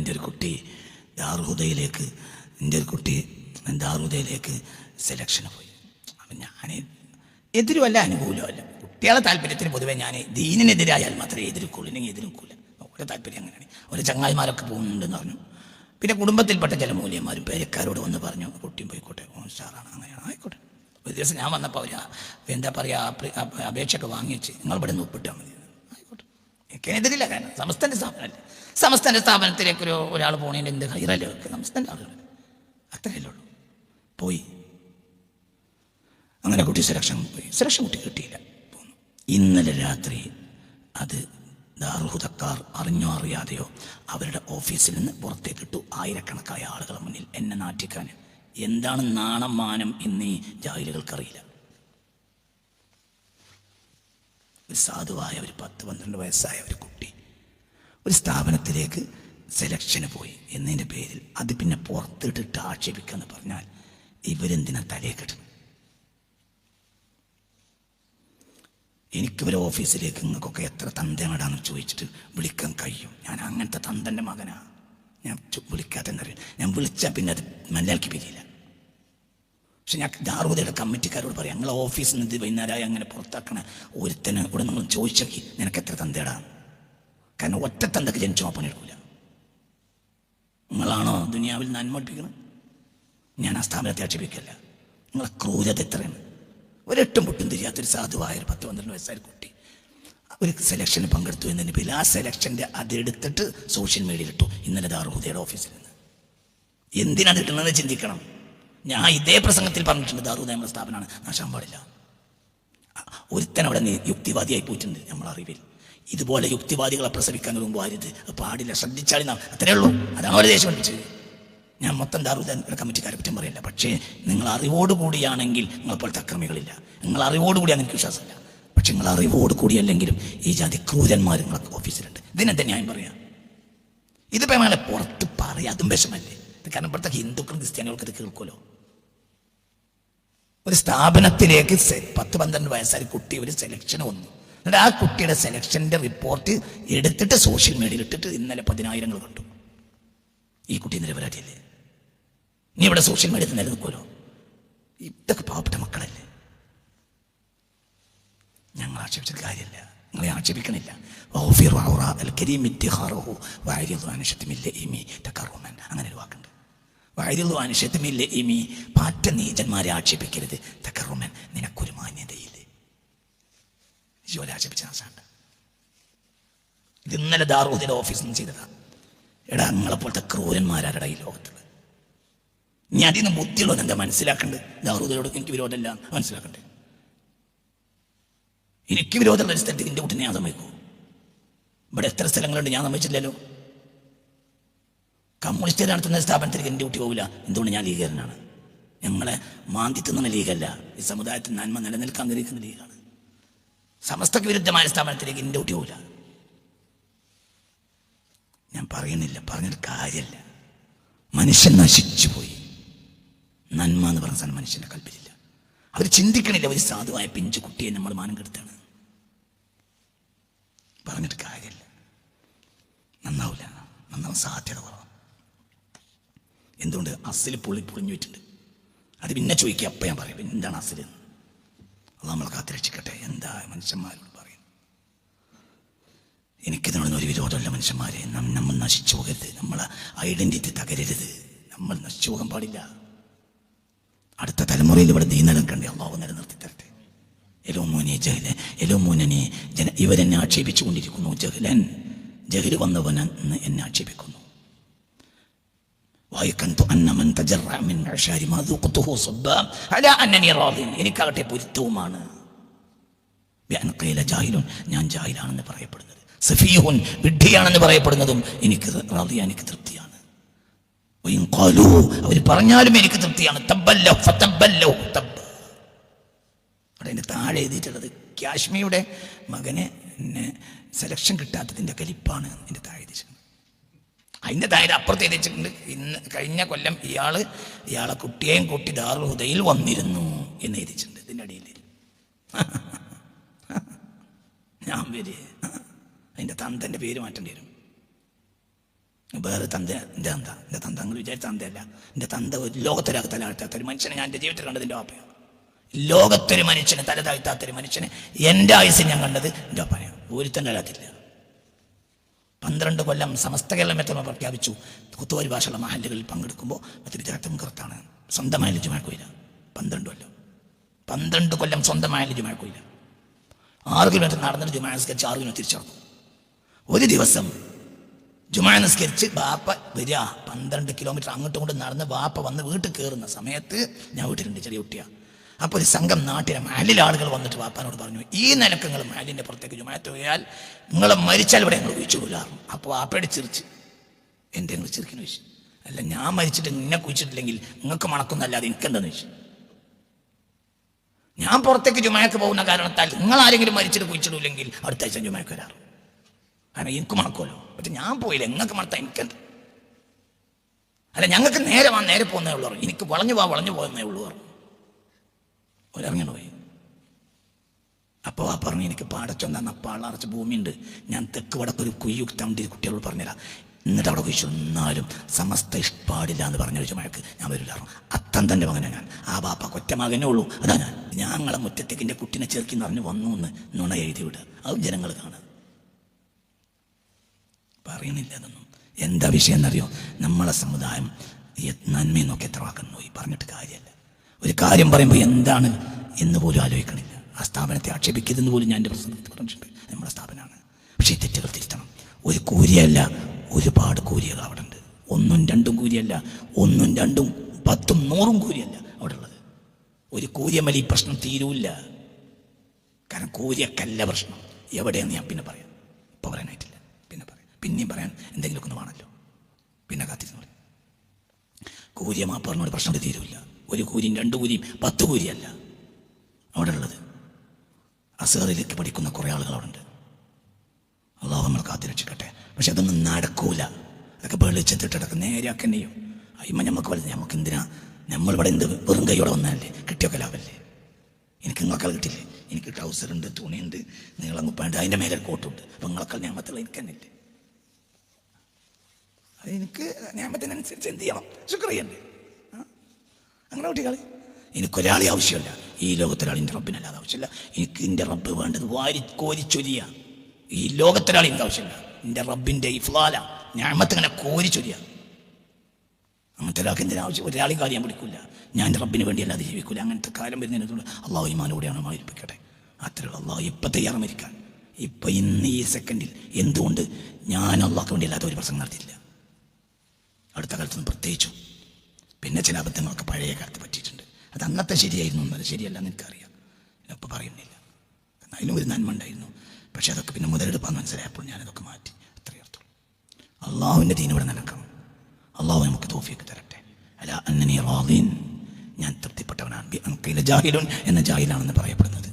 എന്റെ ഒരു കുട്ടി ദാർഹുദയിലേക്ക് എന്റെ ഒരു കുട്ടി ദാർഹുദയിലേക്ക് സെലക്ഷന് പോയി. അപ്പം ഞാൻ എതിരുമല്ല അനുകൂലമല്ല. കുട്ടികളെ താല്പര്യത്തിന് പൊതുവേ ഞാൻ ദീനിനെതിരായാൽ മാത്രമേ എതിർക്കുള്ളൂ ഇല്ലെങ്കിൽ എതിർക്കൂല. ഓരോ താല്പര്യം അങ്ങനെയാണ്. ഓരോ ചങ്ങായിമാരൊക്കെ പോകുന്നുണ്ടെന്ന് പറഞ്ഞു. പിന്നെ കുടുംബത്തിൽപ്പെട്ട ചില മൂല്യന്മാരും പേരക്കാരോട് വന്ന് പറഞ്ഞു കുട്ടിയും പോയിക്കോട്ടെ ഓ സാറാണ് അങ്ങനെയാണ്. ആയിക്കോട്ടെ. ഒരു ദിവസം ഞാൻ വന്നപ്പോൾ അവർ എന്താ പറയുക അപേക്ഷയൊക്കെ വാങ്ങിച്ച് നിങ്ങളിവിടെ നിന്ന് ഒപ്പിട്ടാൽ മതി. എനിക്കെതിരില്ല കാരണം സമസ്തന്റെ സ്ഥാപനമല്ലേ? സമസ്തന്റെ സ്ഥാപനത്തിലേക്ക് ഒരു ഒരാൾ പോണേന്റെ എന്ത് ഹൈറല്ലേ വെക്കുക സമസ്തന്റെ ആളുകൾ അത്രയല്ലേ ഉള്ളൂ. പോയി. അങ്ങനെ കുട്ടി സുരക്ഷ പോയി. സുരക്ഷ കുട്ടി കിട്ടിയില്ല. ഇന്നലെ രാത്രി അത് ദാർഹുദക്കാർ അറിഞ്ഞോ അറിയാതെയോ അവരുടെ ഓഫീസിൽ നിന്ന് പുറത്തേക്ക് ഇട്ടു. ആയിരക്കണക്കായ ആളുകളുടെ മുന്നിൽ എന്നെ നാട്ടിക്കാൻ എന്താണ് നാണം മാനം എന്നീ ജാഹിലുകൾക്കറിയില്ല. ഒരു സാധുവായ ഒരു പത്ത് പന്ത്രണ്ട് വയസ്സായ ഒരു കുട്ടി ഒരു സ്ഥാപനത്തിലേക്ക് സെലക്ഷന് പോയി എന്നതിന്റെ പേരിൽ അത് പിന്നെ പുറത്തിട്ടിട്ട് ആക്ഷേപിക്കുക എന്ന് പറഞ്ഞാൽ ഇവരെന്തിനാ തലയെ കെട്ടണം എനിക്ക് ഓഫീസിലേക്ക് നിങ്ങൾക്കൊക്കെ എത്ര തന്തേടാന്ന് ചോദിച്ചിട്ട് വിളിക്കാൻ കഴിയും. ഞാൻ അങ്ങനത്തെ തന്തന്റെ മകനാണ് ഞാൻ വിളിക്കാത്ത ഞാൻ വിളിച്ചാൽ പിന്നെ അത് മനസ്സിലാക്കി പിരിയില്ല. പക്ഷെ ഞാൻ ദാറൂദയുടെ കമ്മിറ്റിക്കാരോട് പറയാം ഞങ്ങളെ ഓഫീസിൽ നിന്ന് വൈകുന്നേരമായി അങ്ങനെ പുറത്താക്കണ. ഒരുത്തന് ഇവിടെ നമ്മൾ ചോദിച്ചോക്കി നിനക്ക് എത്ര തന്തേടാ കാരണം ഒറ്റ തന്തക്ക് ജനിച്ചോ പണിയെടുക്കൂല നിങ്ങളാണോ ദുനിയാവിൽ നന്മ പഠിപ്പിക്കണം ഞാൻ ആ സ്ഥാപനത്തെ ആക്ഷേപിക്കല്ല. നിങ്ങളെ ക്രൂരത എത്രയാണ്? ഒരെട്ടും പൊട്ടും തിരിയാത്തൊരു സാധുവായ ഒരു പത്ത് പന്ത്രണ്ട് വയസ്സായ കുട്ടി ഒരു സെലക്ഷന് പങ്കെടുത്തു എന്നതിന് പേരിൽ ആ സെലക്ഷന്റെ അതെടുത്തിട്ട് സോഷ്യൽ മീഡിയയിൽ ഇട്ടു. ഇന്നലെ ദാറുഹുദയുടെ ഓഫീസിൽ നിന്ന്. എന്തിനാണ് ഇടുന്നത് ചിന്തിക്കണം? ഞാൻ ഇതേ പ്രസംഗത്തിൽ പറഞ്ഞിട്ടുണ്ട് ദാറു നമ്മുടെ സ്ഥാപനമാണ്. നാശാൻ പാടില്ല. ഒരുത്തൻ അവിടെ യുക്തിവാദിയായി പോയിട്ടുണ്ട് നമ്മളെ അറിവിൽ. ഇതുപോലെ യുക്തിവാദികളെ പ്രസവിക്കാൻ ഒരു വാരുത് പാടില്ല ശ്രദ്ധിച്ചാലും അത്രേ ഉള്ളൂ. അതാണ് അവരെ ദേഷ്യം പഠിച്ചത് ഞാൻ മൊത്തം ദാറുദൻ കമ്മിറ്റിക്കാരെ പറ്റും പറയില്ല. പക്ഷേ നിങ്ങൾ അറിവോട് അറിവോടുകൂടിയാണെങ്കിൽ നിങ്ങളെപ്പോലത്തെ അക്രമികളില്ല. നിങ്ങൾ അറിവോടുകൂടിയാണ് എനിക്ക് വിശ്വാസമില്ല. പക്ഷെ നിങ്ങൾ അറിവോട് കൂടിയല്ലെങ്കിലും ഈ ജാതി ക്രൂരന്മാർ നിങ്ങളെ ഓഫീസിലുണ്ട്. ഇതിനെന്താ ഞാൻ പറയാം? ഇത് ഞങ്ങളെ പുറത്ത് പറയാം അതും വിഷമല്ലേ? കാരണം ഇപ്പോഴത്തെ ഹിന്ദുക്കളും ക്രിസ്ത്യാനികൾക്ക് ഇത് കേൾക്കുമല്ലോ. ഒരു സ്ഥാപനത്തിലേക്ക് പത്ത് പന്ത്രണ്ട് വയസ്സായ കുട്ടി ഒരു സെലക്ഷൻ വന്നു. എന്നിട്ട് ആ കുട്ടിയുടെ സെലക്ഷന്റെ റിപ്പോർട്ട് എടുത്തിട്ട് സോഷ്യൽ മീഡിയയിൽ ഇട്ടിട്ട് ഇന്നലെ പതിനായിരങ്ങൾ കണ്ടു. ഈ കുട്ടി നിരപരാധിയല്ലേ നീ ഇവിടെ സോഷ്യൽ മീഡിയയിൽ നിലനിൽക്കുമല്ലോ ഇതൊക്കെ പാവപ്പെട്ട മക്കളല്ലേ? ഞങ്ങൾ ആക്ഷേപിച്ചിട്ട് കാര്യമില്ല. നിങ്ങളെ ആക്ഷേപിക്കണില്ല. അങ്ങനെ ഒരു വാക്കുണ്ട്. വഅരിദു അനുഷത്തുമില്ല ഇമി? പാറ്റ നീചന്മാരെ ആക്ഷേപിക്കരുത്. തക്കറുമൻ നിനക്കൊരു മാന്യതയില്ലേ? ജോലി ആക്ഷേപിച്ച ആശാണ്ട് ഇത് ഇന്നലെ ദാറൂദിന്റെ ഓഫീസിൽ നിന്ന് ചെയ്തതാണ് എടാ നിങ്ങളെപ്പോലത്തെ ക്രൂരന്മാരാരടാ ഈ ലോകത്തുള്ളത് നീ അതിൽ നിന്ന് ബുദ്ധിയുള്ളത് എന്താ മനസ്സിലാക്കണ്ടേ? ദാറൂദിനോട് എനിക്ക് വിരോധമല്ല. മനസ്സിലാക്കണ്ടേ? എനിക്ക് വിരോധമുള്ള ഒരു സ്ഥലത്ത് എന്റെ കുട്ടിനെ ഞാൻ സമ്മതിക്കൂ. ഇവിടെ എത്ര സ്ഥലങ്ങളുണ്ട് ഞാൻ സമ്മതിച്ചില്ലല്ലോ? കമ്മ്യൂണിസ്റ്റ് നടത്തുന്ന സ്ഥാപനത്തിലേക്ക് എന്റെ കുട്ടി പോകില്ല എന്തുകൊണ്ട് ഞാൻ ലീഗരനാണ് ഞങ്ങളെ മാന്തി തിന്നുന്ന ലീഗല്ല. ഈ സമുദായത്തിൽ നന്മ നിലനിൽക്കാൻ ആഗ്രഹിക്കുന്ന ലീഗാണ്. സമസ്തക്ക് വിരുദ്ധമായ സ്ഥാപനത്തിലേക്ക് എന്റെ കുട്ടി പോകില്ല ഞാൻ പറയുന്നില്ല പറഞ്ഞൊരു കാര്യമല്ല മനുഷ്യൻ നശിച്ചു പോയി നന്മ എന്ന് പറഞ്ഞ സാധനം മനുഷ്യന്റെ കൽപ്പിച്ചില്ല അവർ ചിന്തിക്കണില്ല ഒരു സാധുവായ പിഞ്ചു കുട്ടിയെ നമ്മൾ മാനം കെടുത്താണ്. പറഞ്ഞിട്ട് കാര്യമില്ല നന്നാവില്ല നന്നാവാൻ സാധ്യത കുറവാണ് എന്തുകൊണ്ട് അസിൽ പൊളി പൊളിഞ്ഞു വെച്ചിട്ടുണ്ട് അത് പിന്നെ ചോദിക്കുക അപ്പം ഞാൻ പറയും എന്താണ് അസിൽ? എന്ന് അത് നമ്മൾ കാത്തിരക്ഷിക്കട്ടെ എന്താ മനുഷ്യന്മാരോട് പറയും എനിക്കിതിനോടൊന്നും ഒരു വിരോധമല്ല മനുഷ്യന്മാരെ. നമ്മൾ നശിച്ചു പോകരുത്. നമ്മളെ ഐഡന്റിറ്റി തകരരുത്. നമ്മൾ നശിച്ചു പോകാൻ പാടില്ല. അടുത്ത തലമുറയിൽ ഇവിടെ നീ നിലനിൽക്കണ്ടേ അള്ളാഹു നിലനിർത്തി തരട്ടെ. എലോ മോനെ ജഹലൻ എലോ മോനെ ജന ഇവരെന്നെ ആക്ഷേപിച്ചു കൊണ്ടിരിക്കുന്നു ജഹലൻ ജഹൽ വന്നവനെന്ന് എന്നെ ആക്ഷേപിക്കുന്നു. വായിക്കന്തു അന്നമൻ തജറഅ മിൻ അശാരി മാ ദുഖ്തുഹു സബ്ബാ. അലാ അന്നനി എനിക്കാകട്ടെ പൊരുത്തവുമാണ്. ജാഹിലുൻ. ഞാൻ ജാഹിലാണെന്ന് പറയപ്പെടുന്നത്. സഫീഹുൻ വിഡ്ഢിയാണെന്ന് പറയപ്പെടുന്നതും എനിക്ക് റാദിയ എനിക്ക് തൃപ്തിയാണ്. അവർ പറഞ്ഞാലും എനിക്ക് തൃപ്തിയാണ്. തബ്ബല്ലോ ഫതബ്ബല്ലഹു തബ്ബ. അവിടെ എന്റെ താഴെ എഴുതിയിട്ടുള്ളത് കാശ്മീരുടെ മകനെ എന്നെ സെലക്ഷൻ കിട്ടാത്തതിന്റെ കലിപ്പാണ് എന്റെ താഴെ എഴുതിച്ചിട്ടുണ്ട് അതിന്റെ ധൈര്യം അപ്പുറത്ത് എഴുതിച്ചിട്ടുണ്ട്. ഇന്ന് കഴിഞ്ഞ കൊല്ലം ഇയാൾ ഇയാളെ കുട്ടിയെയും കൂട്ടി ദാറുൽ ഹുദയിൽ വന്നിരുന്നു എന്ന് എഴുതിച്ചിട്ടുണ്ട് ഇതിന്റെ അടിയിൽ. ഞാൻ വരെ അതിന്റെ തന്തന്റെ പേര് മാറ്റേണ്ടി വരും. വേറെ തന്ത എന്റെ തന്ത എന്റെ തന്ത അങ്ങനെ വിചാരിച്ച തന്തയല്ല. എന്റെ തന്ത ഒരു ലോകത്തൊരാൾക്ക് തല താഴ്ത്താത്ത ഒരു മനുഷ്യനെ ഞാൻ എന്റെ ജീവിതത്തിൽ കണ്ടത് എന്റെ വാപ്പയാണ്. ലോകത്തൊരു മനുഷ്യനെ തല താഴ്ത്താത്തൊരു മനുഷ്യനെ എന്റെ ആയുസ് ഞാൻ കണ്ടത് എന്റെ വാപ്പയാണ് ഒരുത്തന്റെ അല്ലാത്തില്ല പന്ത്രണ്ട് കൊല്ലം സമസ്ത കേരളം എത്ര പ്രഖ്യാപിച്ചു. കുത്തുവരി ഭാഷയുള്ള മഹല്ലുകളിൽ പങ്കെടുക്കുമ്പോൾ മറ്റൊരു ജാത്തം കറുത്താണ്. സ്വന്തമായ മഴക്കൂല പന്ത്രണ്ട് കൊല്ലം. പന്ത്രണ്ട് കൊല്ലം സ്വന്തമായ മഴക്കൂല ആറ് കിലോമീറ്റർ നടന്നിട്ട് ജുമാ നിസ്കരിച്ച് ആറ് കിലോമീറ്റർ തിരിച്ചടക്കും ഒരു ദിവസം ജുമാ നിസ്കരിച്ച് ബാപ്പ വരിക. പന്ത്രണ്ട് കിലോമീറ്റർ അങ്ങോട്ടും ഇങ്ങോട്ടും നടന്ന് ബാപ്പ വന്ന് വീട്ടിൽ കയറുന്ന സമയത്ത് ഞാൻ വീട്ടിലുണ്ട് ചെറിയ കുട്ടിയാ. അപ്പോൾ ഒരു സംഘം നാട്ടിലെ മഹലിലെ ആളുകൾ വന്നിട്ട് വാപ്പാനോട് പറഞ്ഞു ഈ നിലയ്ക്ക് നിങ്ങൾ മഹലിന്റെ പുറത്തേക്ക് ജുമായത്ത് പോയാൽ നിങ്ങളെ മരിച്ചാൽ ഇവിടെ ഞങ്ങൾ കുഴിച്ചു കൊല്ലാറും അപ്പോൾ വാപ്പയുടെ ചിരിച്ച് എന്റെ നിങ്ങൾ ചിരിക്കുന്നു ചോദിച്ചു അല്ല ഞാൻ മരിച്ചിട്ട് നിന്നെ കുഴിച്ചിട്ടില്ലെങ്കിൽ നിങ്ങൾക്ക് മണക്കുന്നല്ലാതെ എനിക്കെന്താന്ന് ചോദിച്ചു ഞാൻ പുറത്തേക്ക് ജുമായക്ക് പോകുന്ന കാരണത്താൽ നിങ്ങൾ ആരെങ്കിലും മരിച്ചിട്ട് കുഴിച്ചിടില്ലെങ്കിൽ അടുത്ത ആഴ്ച ജുമായക്ക് വരാറ്. കാരണം എനിക്ക് മണക്കുമല്ലോ. പക്ഷെ ഞാൻ പോയില്ല നിങ്ങൾക്ക് മണത്താ എനിക്കെന്ത്? അല്ല ഞങ്ങൾക്ക് നേരെ വാ നേരെ പോകുന്നേ ഉള്ളൂ. എനിക്ക് വളഞ്ഞു പോവാ വളഞ്ഞു പോകുന്നേ ഉള്ളൂ പറഞ്ഞു. ഒരിറങ്ങിയാണ് പോയി അപ്പോൾ ആ പറഞ്ഞു എനിക്ക് പാടച്ചൊന്ന ഭൂമി ഭൂമിയുണ്ട്. ഞാൻ തെക്ക് വടക്കൊരു കുയ്യു തണ്ടി കുട്ടികളോട് പറഞ്ഞുതരാം എന്നിട്ട് അവിടെ കുഴിച്ചു എന്നാലും സമസ്ത ഇഷ്ടപാടില്ല എന്ന് പറഞ്ഞു ചോദിച്ചു മഴക്ക് ഞാൻ വരില്ലായിരുന്നു അത്തം തന്റെ മകനെ ഞാൻ. ആ ബാപ്പ കൊറ്റ മകനേ ഉള്ളൂ. അതാ ഞാൻ. ഞങ്ങളെ മുറ്റത്തേക്കിന്റെ കുട്ടിനെ ചേർക്കി എന്ന് പറഞ്ഞ് വന്നു എന്ന് നുണ എഴുതി വിടുക അത് ജനങ്ങൾ കാണുക. പറയുന്നില്ല അതൊന്നും. എന്താ വിഷയം എന്നറിയോ? നമ്മളെ സമുദായം നന്മയെന്നൊക്കെ നന്മയും നോക്കി എത്ര വാക്കുന്നു പറഞ്ഞിട്ട് കാര്യമല്ല ഒരു കാര്യം പറയുമ്പോൾ എന്താണ് എന്ന് പോലും ആലോചിക്കണില്ല. ആ സ്ഥാപനത്തെ ആക്ഷേപിക്കരുതെന്ന് പോലും ഞാൻ എന്റെ പ്രസംഗത്തിൽ പറഞ്ഞിട്ടുണ്ട്. നമ്മുടെ സ്ഥാപനമാണ്. പക്ഷേ തെറ്റുകൾ തിരുത്തണം. ഒരു കൂലിയല്ല ഒരുപാട് കൂലികൾ അവിടെ ഉണ്ട് ഒന്നും രണ്ടും കൂലിയല്ല ഒന്നും രണ്ടും പത്തും നൂറും കൂലിയല്ല അവിടെ ഉള്ളത് ഒരു കൂലിയമല ഈ പ്രശ്നം തീരൂല്ല. കാരണം കൂലിയക്കല്ല പ്രശ്നം. എവിടെയെന്ന് ഞാൻ പിന്നെ പറയാം. ഇപ്പോൾ പറയാനായിട്ടില്ല. പിന്നെ പറയാം. പിന്നെയും പറയാൻ എന്തെങ്കിലുമൊക്കെ ഒന്ന് വേണമല്ലോ. പിന്നെ കാത്തിരുന്നു പറയും പറഞ്ഞൊരു പ്രശ്നം തീരൂല്ല. ഒരു കൂരിയും രണ്ട് കൂരിയും പത്ത് കൂരിയല്ല. അവിടെ ഉള്ളത് അസറിലേക്ക് പഠിക്കുന്ന കുറേ ആളുകൾ അവിടെ ഉണ്ട് അള്ളാഹു നമ്മൾ കാത്തിരക്ഷിക്കട്ടെ. പക്ഷെ അതൊന്നും നടക്കൂല. അതൊക്കെ വെളിച്ചത്തിട്ടടക്കം നേരെയാക്കി തന്നെയും അയ്യമ്മ നമുക്ക് വലുത്. നമുക്ക് എന്തിനാ? നമ്മൾ ഇവിടെ എന്ത് വെറും കൈയോടെ വന്നതല്ലേ കിട്ടിയൊക്കെ ലാഭല്ലേ എനിക്ക് നിങ്ങളെക്കാൾ കിട്ടില്ലേ എനിക്ക് ട്രൗസർ ഉണ്ട് തുണിയുണ്ട് നീളം കുപ്പാണ്ട് അതിന്റെ മേലെ കോട്ടുണ്ട്. അപ്പം നിങ്ങളെക്കാൾ ഞാമത്തുള്ള എനിക്ക് തന്നെ ഇല്ലേ അത് എനിക്ക് ഞാമത്തിനനുസരിച്ച് എന്ത് ചെയ്യണം? ആ? അങ്ങനെ കുട്ടികളെ എനിക്കൊരാളെ ആവശ്യമില്ല. ഈ ലോകത്തൊരാൾ എന്റെ റബ്ബിനല്ലാതെ ആവശ്യമില്ല. എനിക്ക് എന്റെ റബ്ബ് വേണ്ടത് വാരി കോരിച്ചൊരിയ ഈ ലോകത്തൊരാൾ എനിക്ക് ആവശ്യമില്ല. എന്റെ റബ്ബിന്റെ ഇഫ്ലാല ഞാമത്ത് ഇങ്ങനെ കോരിച്ചൊരിയ അങ്ങനത്തെ ഒരാൾക്ക് എന്തിനാ ആവശ്യം? ഒരാളെയും കാര്യം പിടിക്കില്ല ഞാൻ എന്റെ റബ്ബിന് വേണ്ടി അല്ലാതെ ജീവിക്കില്ല അങ്ങനത്തെ കാലം വരുന്നതിനോട് അള്ളാഹു ഇമാനോടെയാണ് മാരിപ്പിക്കട്ടെ അത്രയുള്ള അള്ളാഹു ഇപ്പം തയ്യാറമരിക്കാൻ ഇപ്പം ഇന്ന് ഈ സെക്കൻഡിൽ എന്തുകൊണ്ട് ഞാൻ അള്ളാഹ്ക്ക് വേണ്ടി അല്ലാത്ത ഒരു പ്രസംഗം നടത്തിയില്ല അടുത്ത കാലത്തൊന്നും പ്രത്യേകിച്ചും പിന്നെ ചില അബദ്ധങ്ങളൊക്കെ പഴയ കാലത്ത് പറ്റിയിട്ടുണ്ട്. അത് അന്നത്തെ ശരിയായിരുന്നു എന്നത് ശരിയല്ല എന്ന് എനിക്കറിയാം. ഇപ്പോൾ പറയുന്നില്ല. അതിനും ഒരു നന്മ ഉണ്ടായിരുന്നു. പക്ഷേ അതൊക്കെ പിന്നെ മുതലെടുപ്പാന്ന് മനസ്സിലായപ്പോൾ ഞാനതൊക്കെ മാറ്റി. അത്രയേ അർത്ഥമുള്ളൂ അള്ളാഹുവിന്റെ ദീൻ ഇവിടെ നടക്കണം. അള്ളാഹു നമുക്ക് തോഫിയൊക്കെ തരട്ടെ. അല്ല അന്നനി റാദീൻ. ഞാൻ തൃപ്തിപ്പെട്ടവനാണ്. ജാഹിലുൻ എന്ന ജാഹിലാണെന്ന് പറയപ്പെടുന്നത്.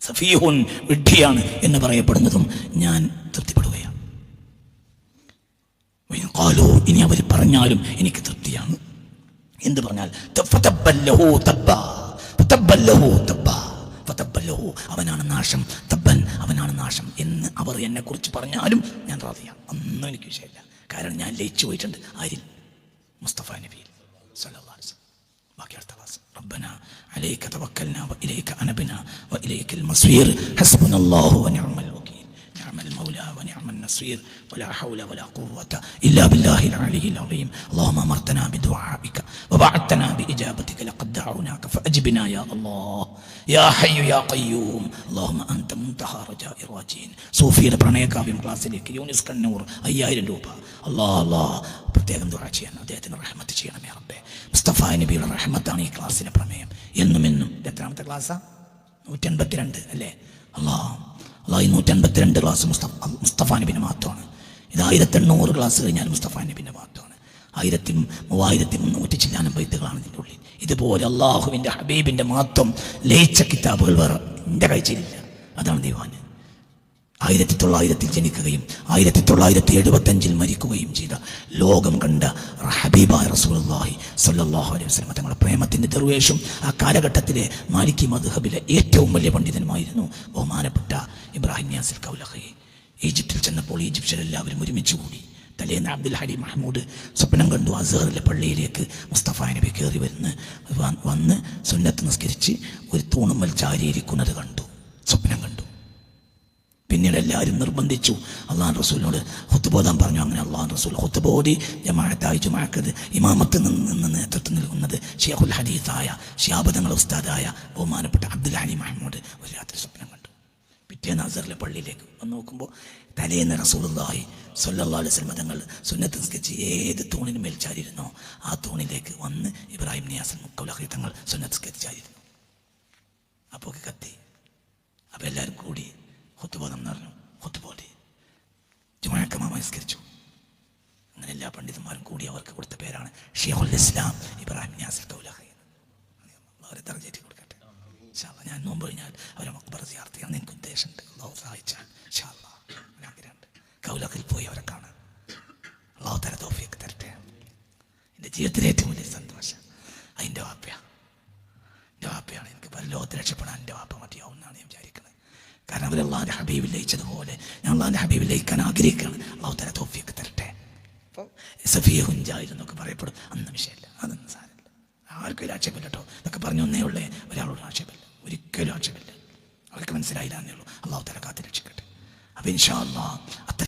സഫീഹുൻ വിഡ്ഢിയാണ് എന്ന് പറയപ്പെടുന്നതും ഞാൻ തൃപ്തിപ്പെടുകയാണ്. കാലോ ഇനി അവർ പറഞ്ഞാലും എനിക്ക് തൃപ്തിയാണ് എന്ത് പറഞ്ഞാൽ ഫതബ്ബല്ലഹു തബ്ബാ. ഫതബ്ബല്ലഹു തബ്ബാ. ഫതബ്ബല്ലഹു. അവനാണ് നാശം തബ്ബൻ അവനാണ് നാശം എന്ന് അവർ എന്നെ കുറിച്ച് പറഞ്ഞാലും ഞാൻ റാദിയാണ് ഒന്നും എനിക്ക് വിഷയമില്ല കാരണം ഞാൻ ലയിച്ചു പോയിട്ടുണ്ട് ആരിൽ മുസ്തഫ നബിയിൽ സല്ലല്ലാഹു അലൈഹി വസല്ലം. ബാക്കി അടുത്ത ക്ലാസ് ربنا عليك توكلنا وإليك أنبنا وإليك المصير حسبنا الله ونعم الوكيل نعم المولى ونعم النصير ولا حول ولا قوة إلا بالله العلي العظيم اللهم أمرتنا بدعائك وبعثتنا بإجابتك لقد دعوناك فأجبنا يا الله يا حي يا قيوم اللهم أنت منتهى رجاء الراجين സൂഫിയുടെ പ്രണയകാവ്യം ക്ലാസ്സിലേക്ക് യൂനിസ് കണ്ണൂർ അയ്യായിരം രൂപ അല്ലാ അല്ലാ പ്രത്യേകം ദുആ ചെയ്യാൻ അദ്ദേഹത്തിന് റഹ്മത്ത് ചെയ്യണമേ റബ്ബേ മുസ്തഫ നബിയുടെ റഹ്മത്താണ് ഈ ക്ലാസ്സിലെ പ്രമേയം എന്നും എന്നും ഇത് എത്രാമത്തെ ക്ലാസ്സാ നൂറ്റൻപത്തിരണ്ട് അല്ലേ അല്ലാ ഈ നൂറ്റൻപത്തിരണ്ട് ക്ലാസ് മുസ്തഫ മുസ്തഫ നബിന്റെ മാത്രമാണ്. ഇത് ആയിരത്തി എണ്ണൂറ് ക്ലാസ് കഴിഞ്ഞാൽ മുസ്തഫ നബിന്റെ മാത്രമാണ്. ആയിരത്തി മൂവായിരത്തി മുന്നൂറ്റി ചില്ലാനം പൈത്തുകളാണ് ഇതിന്റെ ഉള്ളിൽ. ഇതുപോലെ അള്ളാഹുവിന്റെ ഹബീബിന്റെ മാത്രം ലയിച്ച കിതാബുകൾ വേറെ എന്റെ കഴിച്ചില്ല അതാണ് ദിവാന്. ആയിരത്തി തൊള്ളായിരത്തിൽ ജനിക്കുകയും ആയിരത്തി തൊള്ളായിരത്തി എഴുപത്തി അഞ്ചിൽ മരിക്കുകയും ചെയ്ത ലോകം കണ്ട ഹബീബായ റസൂലുള്ളാഹി സ്വല്ലല്ലാഹു അലൈഹി വസ്ലം തങ്ങളുടെ പ്രേമത്തിന്റെ ദർവേഷം ആ കാലഘട്ടത്തിലെ മാലിക്കി മധുഹബിലെ ഏറ്റവും വലിയ പണ്ഡിതനുമായിരുന്നു ബഹുമാനപ്പെട്ട ഇബ്രാഹിം യാസിൽ കൗലഹി. ഈജിപ്തിൽ ചെന്നപ്പോൾ ഈജിപ്ഷ്യരെല്ലാവരും ഒരുമിച്ച് കൂടി. തലേന്ന് അബ്ദുൽ ഹലി മഹ്മൂദ് സ്വപ്നം കണ്ടു. അസഹറിലെ പള്ളിയിലേക്ക് മുസ്തഫ നബി കയറി വരുന്ന വന്ന് സുന്നത്ത് നിസ്കരിച്ച് ഒരു തൂണുമ്മൽ ചാരിയിരിക്കുന്നത് കണ്ടു. സ്വപ്നം കണ്ടു. പിന്നീട് എല്ലാവരും നിർബന്ധിച്ചു. അള്ളാഹ് റസൂലിനോട് ഹുത്തുബോധം പറഞ്ഞു. അങ്ങനെ അള്ളാഹ് റസൂൽ ഹുത്തുബോധി ജമാഅത്തായി ജുമാക്കത് ഇമാമത്ത് നിന്ന് നേതൃത്വം നൽകുന്നത് ഷിയാഹുൽ ഹദീസായ ഷിയാബദങ്ങൾ ഉസ്താദായ ബഹുമാനപ്പെട്ട അബ്ദുൽ അലി മഹമ്മൂദ് ഒരു രാത്രി സ്വപ്നം കണ്ടു നാസറിലെ പള്ളിയിലേക്ക്. വന്ന് നോക്കുമ്പോൾ തലേന്ന് റസൂലുള്ളാഹി സല്ലല്ലാഹു അലൈഹി വസല്ലം തങ്ങൾ സുന്നത്ത് നിസ്കരിച്ച് ഏത് തൂണിന് മേൽ ചാരിയിരുന്നോ ആ തൂണിലേക്ക് വന്ന് ഇബ്രാഹിം നിയാസൻ മുക്കൗലഹി തങ്ങൾ സുന്നത്ത് നിസ്കരിച്ച് ചാരിയിരുന്നു. അപ്പോൾ കത്തി. അപ്പോൾ എല്ലാവരും കൂടി ഹുത്തുബോധം നിറഞ്ഞു ഹുത്തുബോധി ജുമാക്കമാ നമസ്കരിച്ചു അങ്ങനെ എല്ലാ പണ്ഡിതന്മാരും കൂടി അവർക്ക് കൊടുത്ത പേരാണ് ഷെയ്ഖുൽ ഇസ്ലാം ഇബ്രാഹിം നിയാസൽ കൗലഹി അവരെ തറഞ്ഞേറ്റി കൊടുക്കട്ടെ ഇൻഷാ അല്ലാ. ഞാൻ നോമ്പ് കഴിഞ്ഞാൽ അവരെ മക്ബർ സിയാർത്ത് ചെയ്യാൻ എനിക്ക് ഉദ്ദേശമുണ്ട്. അള്ളാഹു സഹായിച്ചാൽ ഇൻഷാ അല്ലാ. ഒരു ആഗ്രഹമുണ്ട് കൗലഹിൽ പോയി അവരെ കാണാൻ. അള്ളാഹു തര തോഫിയൊക്കെ തരട്ടെ. എന്റെ ജീവിതത്തിലെ ഏറ്റവും വലിയ സന്തോഷം അതിന്റെ വാപ്പയാണ് എന്റെ വാപ്പയാണ്. എനിക്ക് പല ലോകത്തിൽ രക്ഷപ്പെടാൻ എന്റെ വാപ്പ മതിയാവും എന്നാണ് ഞാൻ വിചാരിക്കുന്നത് കാരണം അവർ അള്ളാഹിന്റെ ഹബീബിൽ ലയിച്ചതുപോലെ ഞാൻ അള്ളാഹിന്റെ ഹബീബിൽ ലയിക്കാൻ ആഗ്രഹിക്കുകയാണ്. അള്ളാഹു തര തോഫിയൊക്കെ തരട്ടെ. അപ്പോൾ സഫിയ ഹുഞ്ചായിരുന്നൊക്കെ പറയപ്പെടും. അന്ന് വിഷയമില്ല. അതൊന്നും സാരമില്ല. ആർക്കും ഒരു ആക്ഷേപമില്ല കേട്ടോ. ഇതൊക്കെ പറഞ്ഞു ഒന്നേ ഉള്ളേ. ഒരാളോട് ആക്ഷേപമില്ല. ഒരിക്കലും ആക്ഷേപമില്ല അവർക്ക് മനസ്സിലായില്ല എന്നേ ഉള്ളൂ. അള്ളാഹു തല കാത്ത് രക്ഷിക്കട്ടെ. അപ്പം ഇൻഷാ അള്ളാഹ്